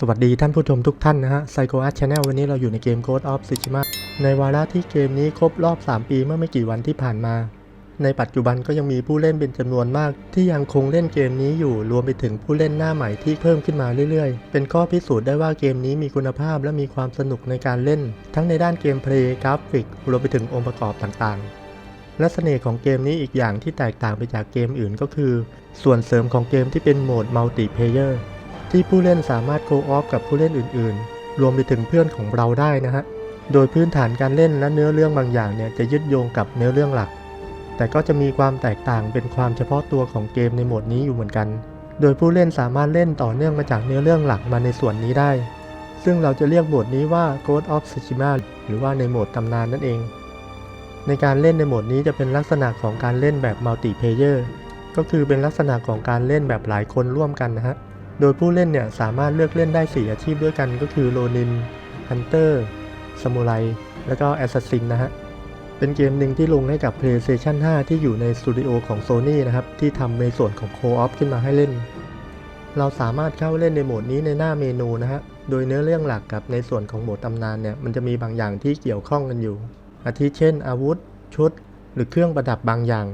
สวัสดีท่านผู้ชมทุกท่านนะฮะ Psycho Art Channel วันนี้เราอยู่ในเกม Ghost of Tsushima ในวาระที่เกมนี้ครบรอบ 3 ปีเมื่อไม่กี่วันที่ผ่านมา ในปัจจุบันก็ยังมีผู้เล่นเป็นจำนวนมาก ที่ยังคงเล่นเกมนี้อยู่รวมไปถึงผู้เล่นหน้าใหม่ที่เพิ่มขึ้นมาเรื่อยๆ เป็นข้อพิสูจน์ได้ว่าเกมนี้มีคุณภาพและมีความสนุกในการเล่น ทั้งในด้านเกมเพลย์กราฟิกรวมไปถึงองค์ประกอบต่างๆ และเสน่ห์ของเกมนี้อีกอย่างที่แตกต่างไปจากเกมอื่นก็คือ ส่วนเสริมของเกมที่เป็นโหมดมัลติเพเยอร์ ที่ผู้เล่นสามารถโคออฟกับผู้เล่นอื่นๆ รวมไปถึงเพื่อนของเราได้นะฮะ โดยพื้นฐานการเล่นและเนื้อเรื่องบางอย่างเนี่ยจะยึดโยงกับเนื้อเรื่องหลัก แต่ก็จะมีความแตกต่างเป็นความเฉพาะตัวของเกมในโหมดนี้อยู่เหมือนกัน โดยผู้เล่นสามารถเล่นต่อเนื่องมาจากเนื้อเรื่องหลักมาในส่วนนี้ได้ ซึ่งเราจะเรียกโหมดนี้ว่า Ghost of Tsushima หรือว่าในโหมดตำนานนั่นเอง ในการเล่นในโหมดนี้จะเป็นลักษณะของการเล่นแบบมัลติเพเยอร์ ก็คือเป็นลักษณะของการเล่นแบบหลายคนร่วมกันนะฮะ โดยผู้เล่นเนี่ยสามารถเลือกเล่นได้ 4 อาชีพด้วยกันก็คือโรนินฮันเตอร์ซามูไรแล้วก็แอสซัสซินนะฮะ เป็นเกมหนึ่งที่ลงให้กับ PlayStation 5 ที่อยู่ในสตูดิโอของ Sony นะครับ ที่ทำในส่วนของ Co-op ขึ้นมาให้เล่น เราสามารถเข้าเล่นในโหมดนี้ในหน้าเมนูนะฮะ โดยเนื้อเรื่องหลักกับในส่วนของโหมดตำนานเนี่ยมันจะมีบางอย่างที่เกี่ยวข้องกันอยู่ อาทิเช่น อาวุธ ชุด หรือเครื่องประดับบางอย่าง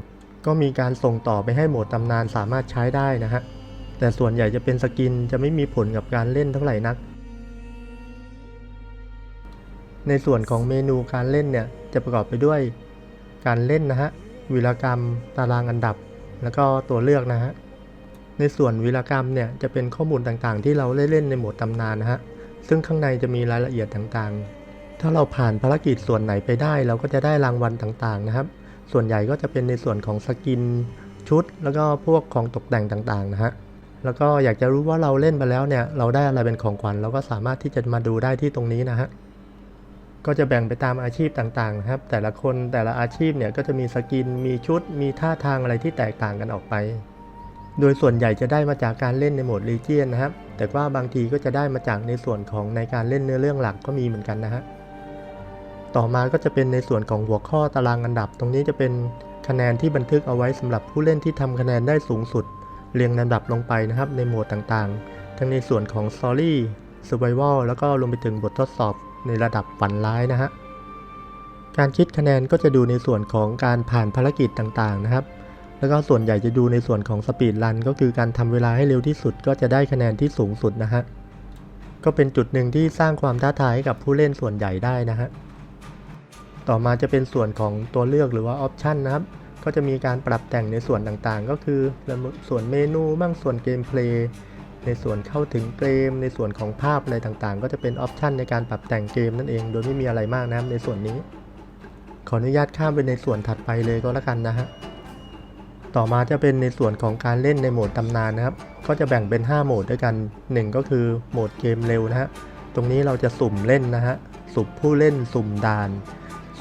ก็มีการส่งต่อไปให้โหมดตำนานสามารถใช้ได้นะฮะ แต่ส่วนใหญ่จะเป็นสกินจะไม่มีผลกับการเล่นเท่าไหร่นัก ในส่วนของเมนูการเล่นเนี่ยจะประกอบไปด้วย การเล่นนะฮะวีรกรรมตารางอันดับ แล้วก็ตัวเลือกนะฮะในส่วนวีรกรรมเนี่ยจะเป็นข้อมูลต่างๆ ที่เราเล่นในโหมดตำนานนะฮะซึ่งข้างในจะมีรายละเอียดต่างๆ ถ้าเราผ่านภารกิจส่วนไหนไปได้ เราก็จะได้รางวัลต่างๆนะครับ ส่วนใหญ่ก็จะเป็นในส่วนของสกินชุด แล้วก็พวกของตกแต่งต่างๆนะฮะ แล้วก็อยากจะรู้ว่าเราเล่นไปแล้วเนี่ยเราได้อะไรเป็นของขวัญเราก็สามารถที่จะมาดูได้ที่ตรงนี้นะฮะก็จะแบ่งไปตามอาชีพต่างๆครับ แต่ละคนแต่ละอาชีพเนี่ยก็จะมีสกิน มีชุด มีท่าทางอะไรที่แตกต่างกันออกไป โดยส่วนใหญ่จะได้มาจากการเล่นในโหมดลีเจียนนะครับ แต่ว่าบางทีก็จะได้มาจากในส่วนของในการเล่นเนื้อเรื่องหลักก็มีเหมือนกันนะฮะ ต่อมาก็จะเป็นในส่วนของหัวข้อตารางอันดับ ตรงนี้จะเป็นคะแนนที่บันทึกเอาไว้สำหรับผู้เล่นที่ทำคะแนนได้สูงสุด เรียงลำดับลงไปนะครับในโหมดต่างๆ ทั้งในส่วนของ Story Survival แล้วก็รวมไปถึงบททดสอบในระดับฝันร้ายนะฮะการคิดคะแนนก็จะดูในส่วนของการผ่านภารกิจต่างๆนะครับ แล้วก็ส่วนใหญ่จะดูในส่วนของสปีดรันก็คือการทำเวลาให้เร็วที่สุด ก็จะได้คะแนนที่สูงสุดนะฮะ ก็เป็นจุดหนึ่งที่สร้างความท้าทายให้กับผู้เล่นส่วนใหญ่ได้นะฮะ ต่อมาจะเป็นส่วนของตัวเลือกหรือว่าออปชันนะครับ ก็จะมีการปรับแต่งในส่วนต่างๆ ก็คือส่วนเมนูบ้างส่วนเกมเพลย์ในส่วนเข้าถึงเกม ในส่วนของภาพอะไรต่างๆ ก็จะเป็นออปชันในการปรับแต่งเกมนั่นเอง โดยไม่มีอะไรมากนะครับในส่วนนี้ ขออนุญาตข้ามไปในส่วนถัดไปเลยก็แล้วกันนะฮะต่อมาจะเป็นในส่วนของการเล่นในโหมดตำนานนะครับ ก็จะแบ่งเป็น 5 โหมดด้วยกัน 1 ก็คือโหมดเกมเร็วนะฮะ ตรงนี้เราจะสุ่มเล่นนะฮะ สุ่มผู้เล่น สุ่มด่าน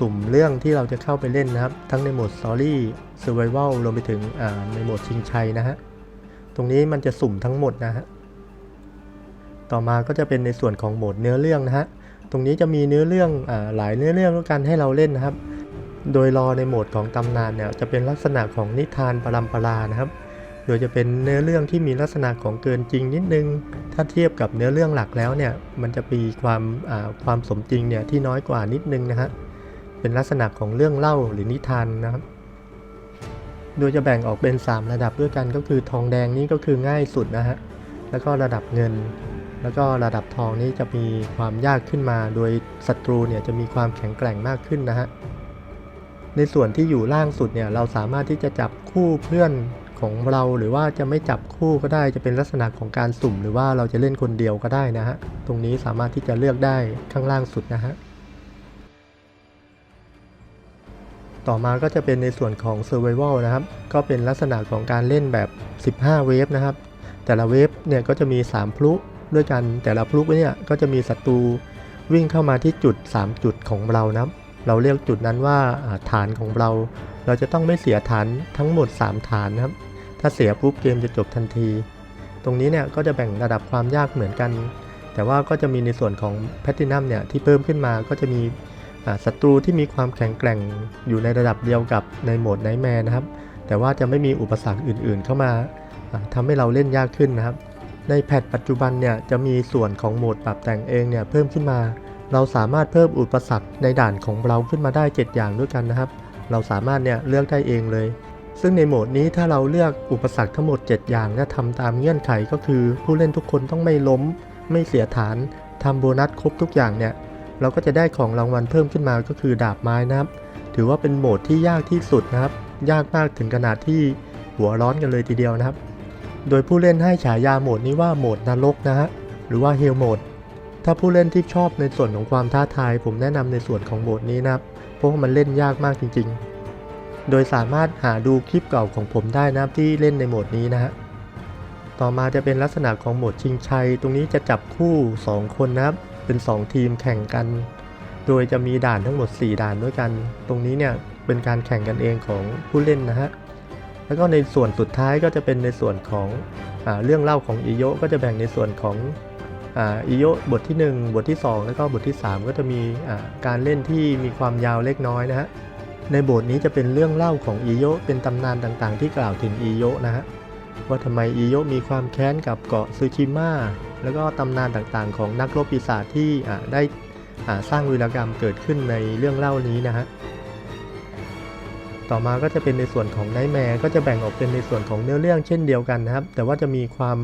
สุ่มเรื่องที่เราจะเข้าไปเล่นนะครับ ทั้งในโหมด Story Survival รวมไปถึงในโหมดชิงชัยนะฮะ ตรงนี้มันจะสุ่มทั้งหมดนะฮะ ต่อมาก็จะเป็นในส่วนของโหมดเนื้อเรื่องนะฮะ ตรงนี้จะมีเนื้อเรื่องอหลายเนื้อเรื่องด้วยกันให้เราเล่นนะครับ โดยรอในโหมดของตำนานเนี่ยจะเป็นลักษณะของนิทานปรัมปรานะครับ โดยจะเป็นเนื้อเรื่องที่มีลักษณะของเกินจริงนิดนึง ถ้าเทียบกับเนื้อเรื่องหลักแล้วเนี่ย มันจะมีความความสมจริงเนี่ยที่น้อยกว่านิดนึงนะฮะ เป็นลักษณะของเรื่องเล่าหรือนิทานนะครับ โดยจะแบ่งออกเป็น 3 ระดับด้วยกันก็คือทองแดงนี่ก็คือง่ายสุดนะฮะ แล้วก็ระดับเงิน แล้วก็ระดับทองนี้จะมีความยากขึ้นมา โดยศัตรูเนี่ยจะมีความแข็งแกร่งมากขึ้นนะฮะ ในส่วนที่อยู่ล่างสุดเนี่ยเราสามารถที่จะจับคู่เพื่อนของเราหรือว่าจะไม่จับคู่ก็ได้จะเป็นลักษณะของการสุ่ม หรือว่าเราจะเล่นคนเดียวก็ได้นะฮะ ตรงนี้สามารถที่จะเลือกได้ข้างล่างสุดนะฮะ ต่อมาก็จะเป็นในส่วนของ Survival นะครับ ก็เป็นลักษณะของการเล่นแบบ 15 เวฟนะครับ แต่ละเวฟเนี่ยก็จะมี 3 พลุด้วยกัน แต่ละพลุเนี่ยก็จะมีศัตรูวิ่งเข้ามาที่จุด 3 จุดของเรานะครับ เราเรียกจุดนั้นว่าฐานของเรา เราจะต้องไม่เสียฐานทั้งหมด 3 ฐานนะครับ ถ้าเสียปุ๊บเกมจะจบทันที ตรงนี้เนี่ยก็จะแบ่งระดับความยากเหมือนกัน แต่ว่าก็จะมีในส่วนของแพตตินัมเนี่ยที่เพิ่มขึ้นมาก็จะมี ศัตรูที่มีความแข็งแกร่งอยู่ในระดับเดียวกับในโหมดไนท์แมร์นะครับ แต่ว่าจะไม่มีอุปสรรคอื่นๆ เข้ามาทำให้เราเล่นยากขึ้นนะครับ ในแพทปัจจุบันเนี่ยจะมีส่วนของโหมดปรับแต่งเองเนี่ยเพิ่มขึ้นมา เราสามารถเพิ่มอุปสรรคในด่านของเราขึ้นมาได้ 7 อย่างด้วยกันนะครับ เราสามารถเนี่ยเลือกได้เองเลย ซึ่งในโหมดนี้ถ้าเราเลือกอุปสรรคทั้งหมด 7 อย่างและทำตามเงื่อนไขก็คือ ผู้เล่นทุกคนต้องไม่ล้ม ไม่เสียฐานทำโบนัสครบทุกอย่างเนี่ย เราก็จะได้ของรางวัลเพิ่มขึ้นมาก็คือดาบไม้นะครับ ถือว่าเป็นโหมดที่ยากที่สุดนะครับ ยากมากถึงขนาดที่หัวร้อนกันเลยทีเดียวนะครับ โดยผู้เล่นให้ฉายาโหมดนี้ว่าโหมดนรกนะฮะ หรือว่าเฮลโหมด ถ้าผู้เล่นที่ชอบในส่วนของความท้าทาย ผมแนะนำในส่วนของโหมดนี้นะครับ เพราะว่ามันเล่นยากมากจริง ๆ โดยสามารถหาดูคลิปเก่าของผมได้นะครับที่เล่นในโหมดนี้นะฮะ ต่อมาจะเป็นลักษณะของโหมดชิงชัย ตรงนี้จะจับคู่ 2 คนนะครับ เป็น 2 ทีมแข่งกัน โดยจะมีด่านทั้งหมด 4 ด่านด้วยกัน ตรงนี้เนี่ยเป็นการแข่งกันเองของผู้เล่นนะฮะ แล้วก็ในส่วนสุดท้ายก็จะเป็นในส่วนของอเรื่องเล่าของอิโยก็จะแบ่งในส่วนของอิโยบทที่ 1 บทที่ 2 แล้วก็บทที่ 3 ก็จะมีอ่าการเล่นที่มีความยาวเล็กน้อยนะฮะ ในบทนี้จะเป็นเรื่องเล่าของอิโยเป็นตำนานต่างๆ ที่กล่าวถึงอิโยนะฮะ ว่าทำไมอิโยมีความแค้นกับเกาะซูชิมะแล้วก็ตำนานต่างๆ ของนักรบปีศาจที่ได้สร้างวีรกรรมเกิดขึ้นในเรื่องเล่านี้นะฮะต่อมาก็จะเป็นในส่วนของไนท์แมร์ก็จะแบ่งออกเป็นในส่วนของเนื้อเรื่องเช่นเดียวกันนะครับ แต่ว่าจะมีความ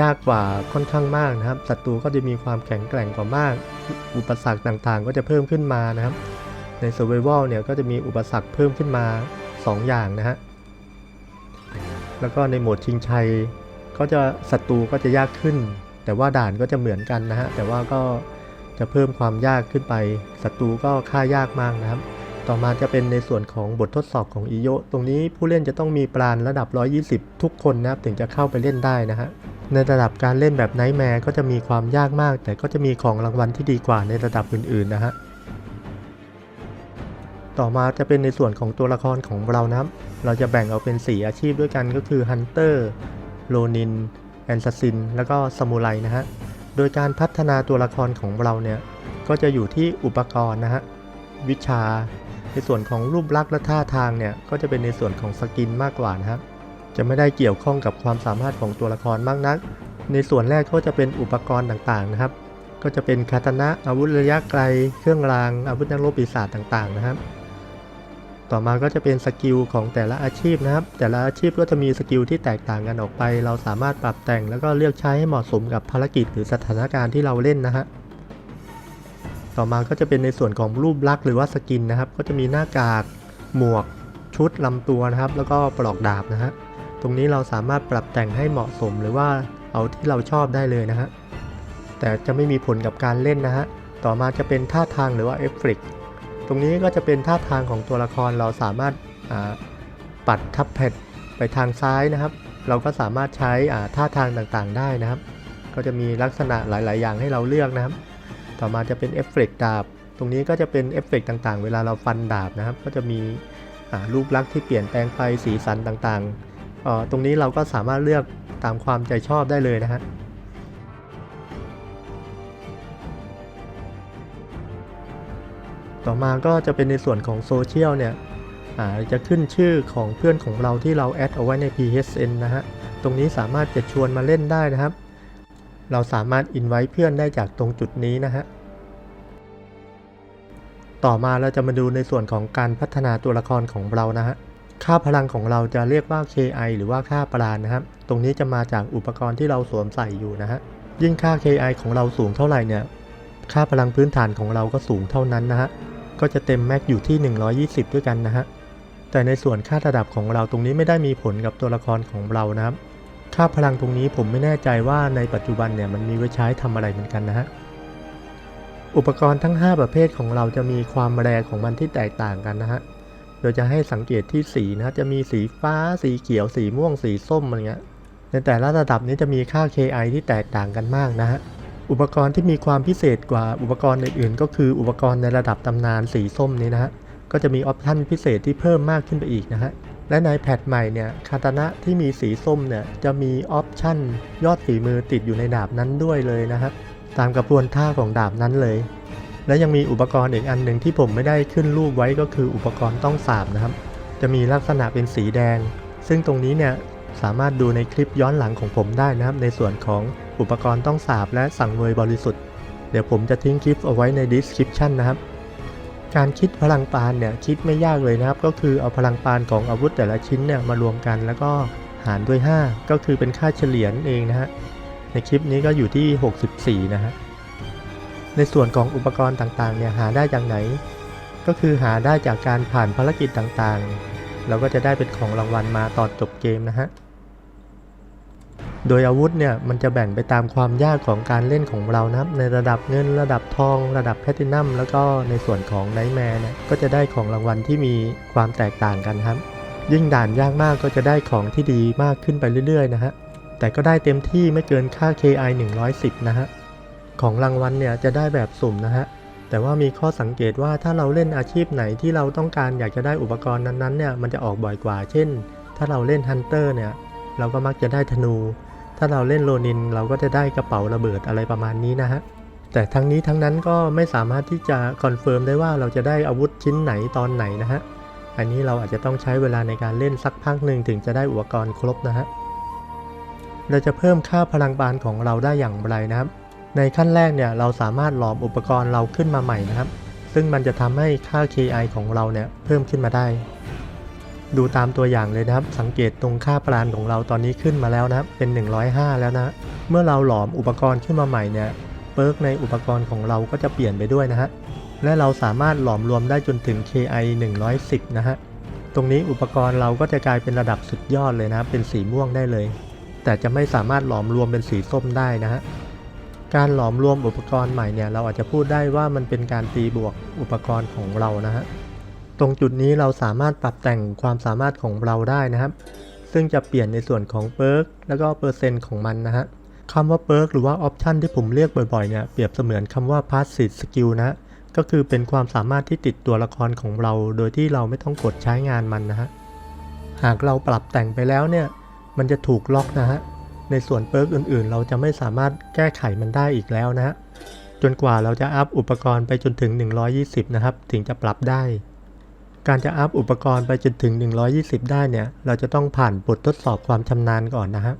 ยากกว่าค่อนข้างมากนะครับศัตรูก็จะมีความแข็งแกร่งกว่ามาก อุปสรรคต่างๆ ก็จะเพิ่มขึ้นมานะครับ ใน Survival เนี่ยก็จะมีอุปสรรคเพิ่มขึ้นมา 2 อย่างนะฮะ แล้วก็ในโหมดชิงชัย ก็จะศัตรูก็จะยากขึ้น แต่ว่าด่านก็จะเหมือนกันนะฮะ แต่ว่าก็จะเพิ่มความยากขึ้นไป ศัตรูก็ฆ่ายากมากนะครับ ต่อมาจะเป็นในส่วนของบททดสอบของอิโยะตรงนี้ผู้เล่นจะต้องมีปราณระดับ 120 ทุกคนนะครับ ถึงจะเข้าไปเล่นได้นะฮะ ในระดับการเล่นแบบไนท์แมร์ก็จะมีความยากมาก แต่ก็จะมีของรางวัลที่ดีกว่าในระดับอื่นๆนะฮะ ต่อมาจะเป็นในส่วนของตัวละครของเรานะเราจะแบ่งเอาเป็น 4 อาชีพด้วยกันก็คือ Hunter, Ronin, Assassin แล้วก็ซามูไรนะฮะ โดยการพัฒนาตัวละครของเราเนี่ย ก็จะอยู่ที่อุปกรณ์นะฮะ วิชา ในส่วนของรูปลักษณ์และท่าทางเนี่ย ก็จะเป็นในส่วนของสกินมากกว่านะครับ จะไม่ได้เกี่ยวข้องกับความสามารถของตัวละครมากนัก ในส่วนแรกก็จะเป็นอุปกรณ์ต่างๆนะครับ ก็จะเป็นคาตนะอาวุธระยะไกล เครื่องราง อาวุธนักรบปีศาจต่างๆนะครับ ต่อมาก็จะเป็นสกิลของแต่ละอาชีพนะครับ แต่ละอาชีพก็จะมีสกิลที่แตกต่างกันออกไป เราสามารถปรับแต่งแล้วก็เลือกใช้ให้เหมาะสมกับภารกิจหรือสถานการณ์ที่เราเล่นนะฮะต่อมาก็จะเป็นในส่วนของรูปลักษณ์หรือว่าสกินนะครับ ก็จะมีหน้ากาก หมวก ชุดลำตัวนะครับ แล้วก็ปลอกดาบนะฮะ ตรงนี้เราสามารถปรับแต่งให้เหมาะสมหรือว่าเอาที่เราชอบได้เลยนะฮะ แต่จะไม่มีผลกับการเล่นนะฮะ ต่อมาจะเป็นท่าทางหรือว่าเอฟเฟกต์ ตรงนี้ก็จะเป็นท่าทางของตัวละครเราสามารถาปัดทับแพดไปทางซ้ายนะครับ เราก็สามารถใช้ท่าทางต่างๆได้นะครับ ก็จะมีลักษณะหลาย ๆ อย่างให้เราเลือกนะครับ ต่อมาจะเป็นเอฟเฟกต์ดาบ ตรงนี้ก็จะเป็นเอฟเฟกต์ต่างๆ เวลาเราฟันดาบนะครับ ก็จะมีรูปลักษณ์ที่เปลี่ยนแปลงไปสีสันต่างๆ ตรงนี้เราก็สามารถเลือกตามความใจชอบได้เลยนะฮะ ต่อมาก็จะเป็นในส่วนของโซเชียลเนี่ยจะขึ้นชื่อของเพื่อนของเราที่เราแอดเอาไว้ใน PSN นะฮะ ตรงนี้สามารถจะชวนมาเล่นได้นะครับ เราสามารถอินไว้เพื่อนได้จากตรงจุดนี้นะฮะ ต่อมาเราจะมาดูในส่วนของการพัฒนาตัวละครของเรานะฮะ ค่าพลังของเราจะเรียกว่า KI หรือว่าค่าปราณนะครับ ตรงนี้จะมาจากอุปกรณ์ที่เราสวมใส่อยู่นะฮะ ยิ่งค่า KI ของเราสูงเท่าไหร่เนี่ย ค่าพลังพื้นฐานของเราก็สูงเท่านั้นนะฮะ ก็จะเต็มแม็กอยู่ที่ 120 ด้วยกันนะฮะ แต่ในส่วนค่าระดับของเราตรงนี้ไม่ได้มีผลกับตัวละครของเรานะครับ ค่าพลังตรงนี้ผมไม่แน่ใจว่าในปัจจุบันเนี่ยมันมีไว้ใช้ทำอะไรเหมือนกันนะฮะ อุปกรณ์ทั้ง 5 ประเภทของเราจะมีความแรงของมันที่แตกต่างกันนะฮะ โดยจะให้สังเกตที่สีนะะจะมีสีฟ้า สีเขียว สีม่วง สีส้มอะไรเงี้ย ในแต่ละระดับนี้จะมีค่า KI ที่แตกต่างกันมากนะฮะ อุปกรณ์ที่มีความพิเศษกว่าอุปกรณ์อื่นๆ ก็คืออุปกรณ์ในระดับตำนานสีส้มนี้นะฮะ ก็จะมีออปชั่นพิเศษที่เพิ่มมากขึ้นไปอีกนะฮะ และในแพทใหม่เนี่ยคาตานะที่มีสีส้มเนี่ยจะมีออปชั่นยอดฝีมือติดอยู่ในดาบนั้นด้วยเลยนะฮะ ตามกระบวนท่าของดาบนั้นเลย และยังมีอุปกรณ์อีกอันหนึ่งที่ผมไม่ได้ขึ้นรูปไว้ก็คืออุปกรณ์ต้องสาบนะครับ จะมีลักษณะเป็นสีแดง ซึ่งตรงนี้เนี่ยสามารถดูในคลิปย้อนหลังของผมได้นะครับในส่วนของ อุปกรณ์ต้องสาบและสั่งเวยบริสุทธิ์ เดี๋ยวผมจะทิ้งคลิปเอาไว้ใน description นะครับ การคิดพลังปานเนี่ยคิดไม่ยากเลยนะครับ ก็คือเอาพลังปานของอาวุธแต่ละชิ้นเนี่ยมารวมกันแล้วก็หารด้วย 5 ก็คือเป็นค่าเฉลี่ยนั่นเองนะฮะ ในคลิปนี้ก็อยู่ที่ 64 นะฮะ ในส่วนของอุปกรณ์ต่างๆเนี่ยหาได้จากไหน ก็คือหาได้จากการผ่านภารกิจต่างๆ เราก็จะได้เป็นของรางวัลมาตอนจบเกมนะฮะ โดยอาวุธเนี่ยมันจะแบ่งไปตามความยากของการเล่นของเรานะครับ ในระดับเงินระดับทอง ระดับแพลตินัมแล้วก็ในส่วนของไนท์แมร์เนี่ยก็จะได้ของรางวัลที่มีความแตกต่างกันครับ ยิ่งด่านยากมากก็จะได้ของที่ดีมากขึ้นไปเรื่อยๆนะฮะแต่ก็ได้เต็มที่ไม่เกินค่า KI 110 นะฮะของรางวัลเนี่ยจะได้แบบสุ่มนะฮะแต่ว่ามีข้อสังเกตว่าถ้าเราเล่นอาชีพไหนที่เราต้องการอยากจะได้อุปกรณ์นั้นๆเนี่ยมันจะออกบ่อยกว่า เช่น ถ้าเราเล่นฮันเตอร์เนี่ยเราก็มักจะได้ธนู ถ้าเราเล่นโรนินเราก็จะได้กระเป๋าระเบิดอะไรประมาณนี้นะฮะ แต่ทั้งนี้ทั้งนั้นก็ไม่สามารถที่จะคอนเฟิร์มได้ว่าเราจะได้อาวุธชิ้นไหนตอนไหนนะฮะ อันนี้เราอาจจะต้องใช้เวลาในการเล่นสักพักหนึ่งถึงจะได้อุปกรณ์ครบนะฮะ เราจะเพิ่มค่าพลังบานของเราได้อย่างไรนะครับ ในขั้นแรกเนี่ยเราสามารถหลอมอุปกรณ์เราขึ้นมาใหม่นะครับ ซึ่งมันจะทำให้ค่า KI ของเราเนี่ยเพิ่มขึ้นมาได้ ดูตามตัวอย่างเลยนะครับ สังเกตตรงค่าปรานของเราตอนนี้ขึ้นมาแล้วนะเป็น 105 แล้วนะ เมื่อเราหลอมอุปกรณ์ขึ้นมาใหม่เนี่ยเปิร์กในอุปกรณ์ของเราก็จะเปลี่ยนไปด้วยนะฮะและเราสามารถหลอมรวมได้จนถึง KI 110 นะฮะตรงนี้อุปกรณ์เราก็จะกลายเป็นระดับสุดยอดเลยนะเป็นสีม่วงได้เลย แต่จะไม่สามารถหลอมรวมเป็นสีส้มได้นะฮะการหลอมรวมอุปกรณ์ใหม่เนี่ยเราอาจจะพูดได้ว่ามันเป็นการตีบวกอุปกรณ์ของเรานะฮะ ตรงจุดนี้เราสามารถปรับแต่งความสามารถของเราได้นะครับ ซึ่งจะเปลี่ยนในส่วนของเปิร์กแล้วก็เปอร์เซ็นต์ของมันนะฮะคำว่าเปิร์กหรือว่าออปชันที่ผมเรียกบ่อยๆเนี่ยเปรียบเสมือนคำว่า passive skill นะฮะก็คือเป็นความสามารถที่ติดตัวละครของเรา โดยที่เราไม่ต้องกดใช้งานมันนะฮะหากเราปรับแต่งไปแล้วเนี่ยมันจะถูกล็อกนะฮะในส่วนเปิร์กอื่นๆ เราจะไม่สามารถแก้ไขมันได้อีกแล้วนะฮะจนกว่าเราจะอัพอุปกรณ์ไปจนถึง 120 นะครับ ถึงจะปรับได้ การจะอัพอุปกรณ์ไปจนถึง 120 ได้เนี่ย เราจะต้องผ่านบททดสอบความชำนาญก่อนนะฮะ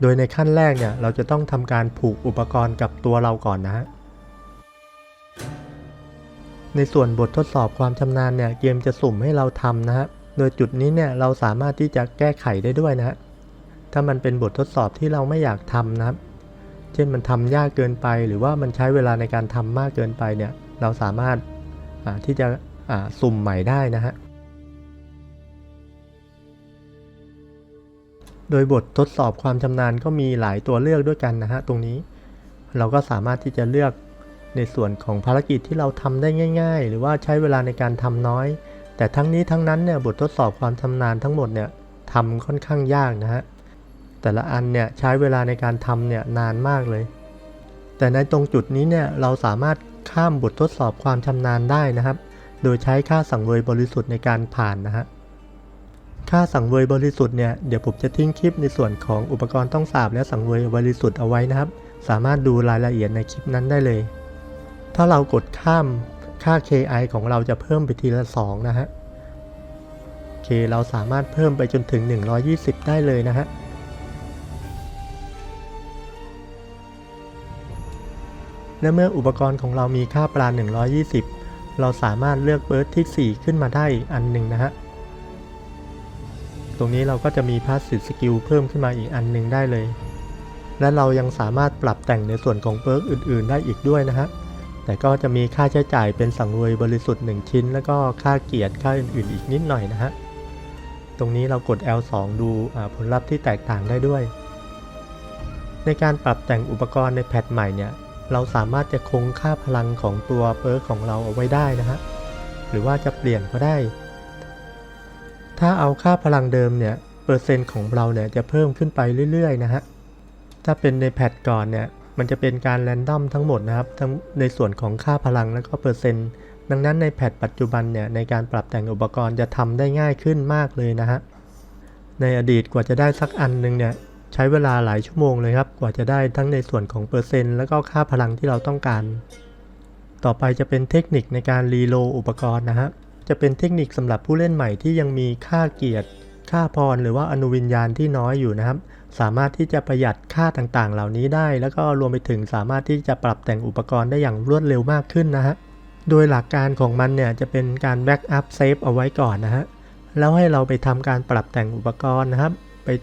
โดยในขั้นแรกเนี่ย เราจะต้องทำการผูกอุปกรณ์กับตัวเราก่อนนะฮะ ในส่วนบททดสอบความชำนาญเนี่ย เกมจะสุ่มให้เราทำนะฮะ โดยจุดนี้เนี่ยเราสามารถที่จะแก้ไขได้ด้วยนะฮะ ถ้ามันเป็นบททดสอบที่เราไม่อยากทำนะครับ เช่นมันทำยากเกินไป หรือว่ามันใช้เวลาในการทำมากเกินไปเนี่ย เราสามารถที่จะ สุ่มใหม่ได้นะฮะ โดยบททดสอบความชำนาญก็มีหลายตัวเลือกด้วยกันนะฮะตรงนี้ เราก็สามารถที่จะเลือกในส่วนของภารกิจที่เราทำได้ง่าย ๆ หรือว่าใช้เวลาในการทำน้อย แต่ทั้งนี้ทั้งนั้นเนี่ยบททดสอบความชำนาญทั้งหมดเนี่ยทำค่อนข้างยากนะฮะแต่ละอันเนี่ยใช้เวลาในการทำเนี่ยนานมากเลย แต่ในตรงจุดนี้เนี่ยเราสามารถข้ามบททดสอบความชำนาญได้นะครับ โดยใช้ค่าสังเวยบริสุทธิ์ในการผ่านนะฮะ ค่าสังเวยบริสุทธิ์เนี่ย เดี๋ยวผมจะทิ้งคลิปในส่วนของอุปกรณ์ต้องสาบและสังเวยบริสุทธิ์เอาไว้นะครับ สามารถดูรายละเอียดในคลิปนั้นได้เลย ถ้าเรากดข้ามค่า KI ของเราจะเพิ่มไปทีละ 2 นะฮะ K เราสามารถเพิ่มไปจนถึง 120 ได้เลยนะฮะและเมื่ออุปกรณ์ของเรามีค่าปรา120 เราสามารถเลือกเบิร์ดที่ 4 ขึ้นมาได้อันหนึ่งนะฮะ ตรงนี้เราก็จะมีพาสซีฟสกิลเพิ่มขึ้นมาอีกอันหนึ่งได้เลย และเรายังสามารถปรับแต่งในส่วนของเบิร์กอื่น ๆ ได้อีกด้วยนะฮะ แต่ก็จะมีค่าใช้จ่ายเป็นสังเวยบริสุทธิ์ 1 ชิ้น แล้วก็ค่าเกียรติค่าอื่น ๆ อีกนิดหน่อยนะฮะ ตรงนี้เรากด L2 ดูผลลัพธ์ที่แตกต่างได้ด้วย ในการปรับแต่งอุปกรณ์ในแพทใหม่เนี่ย เราสามารถจะคงค่าพลังของตัวเปิร์กของเราเอาไว้ได้นะฮะ หรือว่าจะเปลี่ยนก็ได้ ถ้าเอาค่าพลังเดิมเนี่ย เปอร์เซ็นต์ของเราเนี่ยจะเพิ่มขึ้นไปเรื่อยๆนะฮะ ถ้าเป็นในแพทก่อนเนี่ย มันจะเป็นการแรนดอมทั้งหมดนะครับ ทั้งในส่วนของค่าพลังแล้วก็เปอร์เซ็นต์ ดังนั้นในแพทปัจจุบันเนี่ยในการปรับแต่งอุปกรณ์จะทำได้ง่ายขึ้นมากเลยนะฮะ ในอดีตกว่าจะได้สักอันหนึงเนี่ย ใช้เวลาหลายชั่วโมงเลยครับ กว่าจะได้ทั้งในส่วนของเปอร์เซ็นต์แล้วก็ค่าพลังที่เราต้องการ ต่อไปจะเป็นเทคนิคในการรีโลอุปกรณ์นะฮะ จะเป็นเทคนิคสำหรับผู้เล่นใหม่ที่ยังมีค่าเกียรติ ค่าพรหรือว่าอนุวิญญาณที่น้อยอยู่นะครับ สามารถที่จะประหยัดค่าต่างๆ เหล่านี้ได้ แล้วก็รวมไปถึงสามารถที่จะปรับแต่งอุปกรณ์ได้อย่างรวดเร็วมากขึ้นนะฮะ โดยหลักการของมันเนี่ยจะเป็นการแบ็กอัพเซฟเอาไว้ก่อนนะฮะ แล้วให้เราไปทำการปรับแต่งอุปกรณ์นะครับ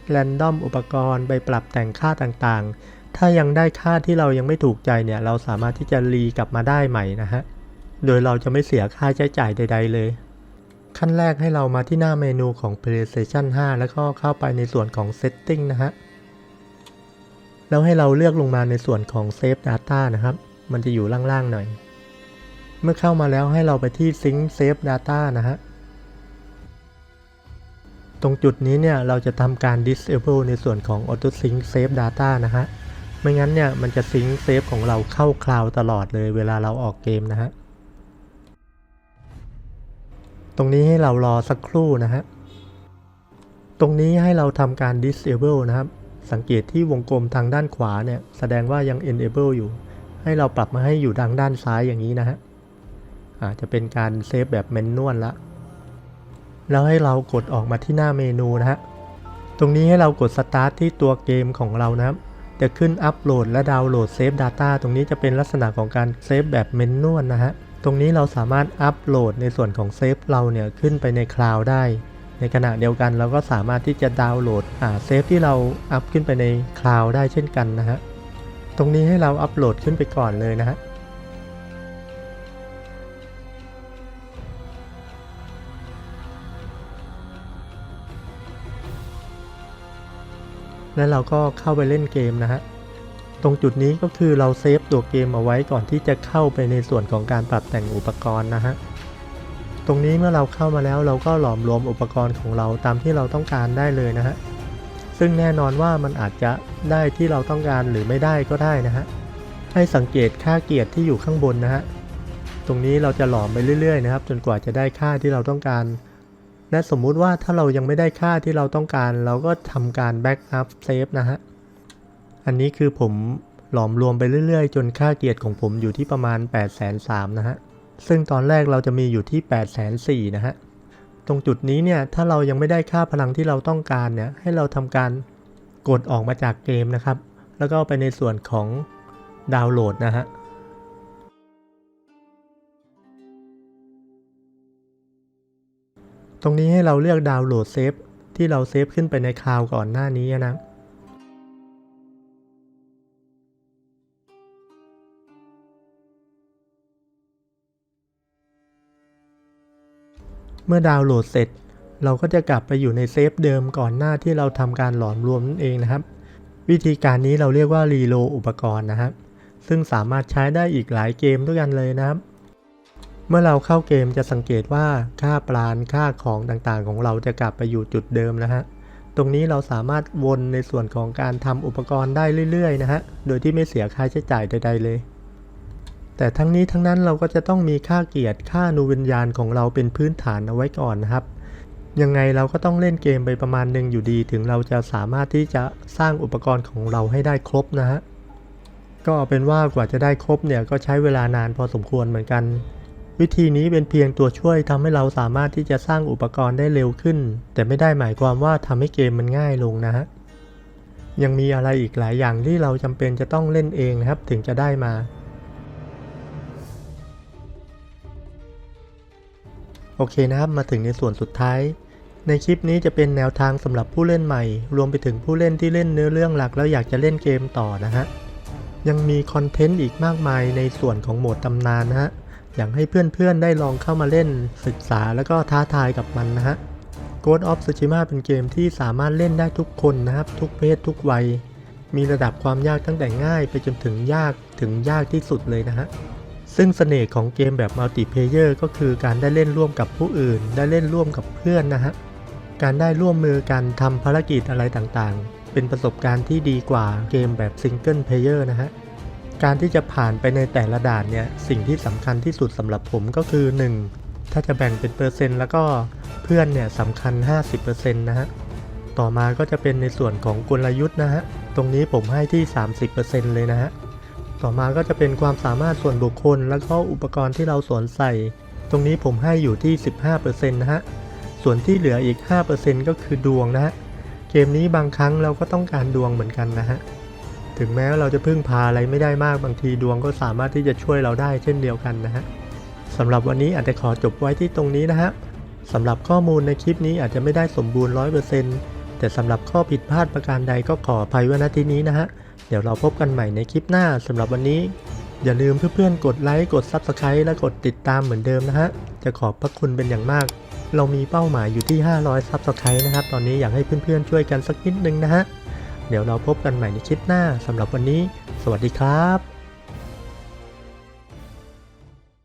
แรนดอมอุปกรณ์ไปปรับแต่งค่าต่างๆ ถ้ายังได้ค่าที่เรายังไม่ถูกใจเนี่ยเราสามารถที่จะรีกลับมาได้ใหม่นะฮะ โดยเราจะไม่เสียค่าใช้จ่ายใด ๆ เลย ขั้นแรกให้เรามาที่หน้าเมนูของ PlayStation 5 แล้วก็เข้าไปในส่วนของ Setting นะฮะ แล้วให้เราเลือกลงมาในส่วนของ Save Data นะครับ มันจะอยู่ล่างๆหน่อย เมื่อเข้ามาแล้วให้เราไปที่ Sync Save Data นะฮะ ตรงจุดนี้เนี่ยเราจะทำการ disable ในส่วนของ auto sync save data นะฮะ ไม่งั้นเนี่ยมันจะ sync save ของเราเข้าคลาวตลอดเลยเวลาเราออกเกมนะฮะ ตรงนี้ให้เรารอสักครู่นะฮะ ตรงนี้ให้เราทำการ disable นะครับ สังเกตที่วงกลมทางด้านขวาเนี่ยแสดงว่ายัง enable อยู่ ให้เราปรับมาให้อยู่ทางด้านซ้ายอย่างนี้นะฮะอาจจะเป็นการเซฟแบบแมนนวลละ แล้วให้เรากดออกมาที่หน้าเมนูนะฮะ ตรงนี้ให้เรากดสตาร์ทที่ตัวเกมของเรานะครับ จะขึ้นอัปโหลดและดาวน์โหลดเซฟ Data ตรงนี้จะเป็นลักษณะของการเซฟแบบเมนนวลนะฮะ ตรงนี้เราสามารถอัปโหลดในส่วนของเซฟเราเนี่ยขึ้นไปในคลาวด์ได้ ในขณะเดียวกันเราก็สามารถที่จะดาวน์โหลดอ่าเซฟที่เราอัพขึ้นไปในคลาวด์ได้เช่นกันนะฮะ ตรงนี้ให้เราอัปโหลดขึ้นไปก่อนเลยนะฮะ แล้วเราก็เข้าไปเล่นเกมนะฮะ ตรงจุดนี้ก็คือเราเซฟตัวเกมเอาไว้ก่อนที่จะเข้าไปในส่วนของการปรับแต่งอุปกรณ์นะฮะ ตรงนี้เมื่อเราเข้ามาแล้วเราก็หลอมรวมอุปกรณ์ของเราตามที่เราต้องการได้เลยนะฮะ ซึ่งแน่นอนว่ามันอาจจะได้ที่เราต้องการหรือไม่ได้ก็ได้นะฮะ ให้สังเกตค่าเกียรติที่อยู่ข้างบนนะฮะ ตรงนี้เราจะหลอมไปเรื่อยๆนะครับจนกว่าจะได้ค่าที่เราต้องการ และสมมุติว่าถ้าเรายังไม่ได้ค่าที่เราต้องการ เราก็ทำการแบ็กอัพเซฟนะฮะ อันนี้คือผมหลอมรวมไปเรื่อยๆ จนค่าเกียรติของผมอยู่ที่ประมาณ 8 3 0 0 0นะฮะ ซึ่งตอนแรกเราจะมีอยู่ที่ 8 4 0 0 0นะฮะ ตรงจุดนี้เนี่ยถ้าเรายังไม่ได้ค่าพลังที่เราต้องการเนี่ยให้เราทำการกดออกมาจากเกมนะครับ แล้วก็ไปในส่วนของดาวน์โหลดนะฮะ ตรงนี้ให้เราเลือกดาวน์โหลดเซฟที่เราเซฟขึ้นไปในคลาวก่อนหน้านี้นะเมื่อดาวน์โหลดเสร็จ เราก็จะกลับไปอยู่ในเซฟเดิมก่อนหน้าที่เราทำการหลอมรวมนั่นเองนะครับ วิธีการนี้เราเรียกว่ารีโลอุปกรณ์นะครับ ซึ่งสามารถใช้ได้อีกหลายเกมด้วยกันเลยนะครับ เมื่อเราเข้าเกมจะสังเกตว่าค่าปราณค่าของต่างๆ ของเราจะกลับไปอยู่จุดเดิมนะฮะ ตรงนี้เราสามารถวนในส่วนของการทำอุปกรณ์ได้เรื่อยๆนะฮะ โดยที่ไม่เสียค่าใช้จ่ายใด ๆ เลย แต่ทั้งนี้ทั้งนั้นเราก็จะต้องมีค่าเกียรติค่านูวิญญาณของเราเป็นพื้นฐานเอาไว้ก่อนนะครับ ยังไงเราก็ต้องเล่นเกมไปประมาณหนึ่งอยู่ดี ถึงเราจะสามารถที่จะสร้างอุปกรณ์ของเราให้ได้ครบนะฮะ ก็เป็นว่ากว่าจะได้ครบเนี่ยก็ใช้เวลานานพอสมควรเหมือนกัน วิธีนี้เป็นเพียงตัวช่วยทำให้เราสามารถที่จะสร้างอุปกรณ์ได้เร็วขึ้น แต่ไม่ได้หมายความว่าทำให้เกมมันง่ายลงนะฮะยังมีอะไรอีกหลายอย่างที่เราจำเป็นจะต้องเล่นเองนะครับถึงจะได้มา โอเคนะครับมาถึงในส่วนสุดท้าย ในคลิปนี้จะเป็นแนวทางสำหรับผู้เล่นใหม่ รวมไปถึงผู้เล่นที่เล่นเนื้อเรื่องหลักแล้วอยากจะเล่นเกมต่อนะฮะยังมีคอนเทนต์อีกมากมายในส่วนของโหมดตำนานนะฮะ อยากให้เพื่อนๆได้ลองเข้ามาเล่นศึกษาแล้วก็ท้าทายกับมันนะฮะ Ghost of Tsushima เป็นเกมที่สามารถเล่นได้ทุกคนนะครับ ทุกเพศทุกวัย มีระดับความยากตั้งแต่ง่ายไปจนถึงยากถึงยากที่สุดเลยนะฮะ ซึ่งเสน่ห์ของเกมแบบมัลติเพเยอร์ก็คือการได้เล่นร่วมกับผู้อื่น ได้เล่นร่วมกับเพื่อนนะฮะ การได้ร่วมมือกันทำภารกิจอะไรต่างๆ เป็นประสบการณ์ที่ดีกว่าเกมแบบซิงเกิลเพเยอร์นะฮะ การที่จะผ่านไปในแต่ละด่านเนี่ยสิ่งที่สำคัญที่สุดสำหรับผมก็คือ 1. ถ้าจะแบ่งเป็นเปอร์เซ็นต์แล้วก็เพื่อนเนี่ยสำคัญ 50%นะฮะต่อมาก็จะเป็นในส่วนของกลยุทธ์นะฮะตรงนี้ผมให้ที่ 30%เลยนะฮะต่อมาก็จะเป็นความสามารถส่วนบุคคล แล้วก็อุปกรณ์ที่เราสวมใส่ ตรงนี้ผมให้อยู่ที่ 15%นะฮะสส่วนที่เหลืออีก 5%ก็คือดวงนะฮะเกมนี้บางครั้งเราก็ต้องการดวงเหมือนกันนะฮะ ถึงแม้เราจะพึ่งพาอะไรไม่ได้มากบางทีดวงก็สามารถที่จะช่วยเราได้เช่นเดียวกันนะฮะสำหรับวันนี้อาจจะขอจบไว้ที่ตรงนี้นะฮะสำหรับข้อมูลในคลิปนี้อาจจะไม่ได้สมบูรณ์100%แต่สำหรับข้อผิดพลาดประการใดก็ขออภัยไว้ณที่นี้นะฮะเดี๋ยวเราพบกันใหม่ในคลิปหน้าสำหรับวันนี้ อย่าลืมเพื่อนๆกดไลค์กด Subscribe และกดติดตามเหมือนเดิมนะฮะจะขอบพระคุณเป็นอย่างมาก เรามีเป้าหมายอยู่ที่ 500 Subscribe นะครับตอนนี้อยากให้เพื่อนๆช่วยกันสักนิดนึงนะฮะ เดี๋ยวเราพบกันใหม่ในคลิปหน้าสำหรับวันนี้ สวัสดีครับ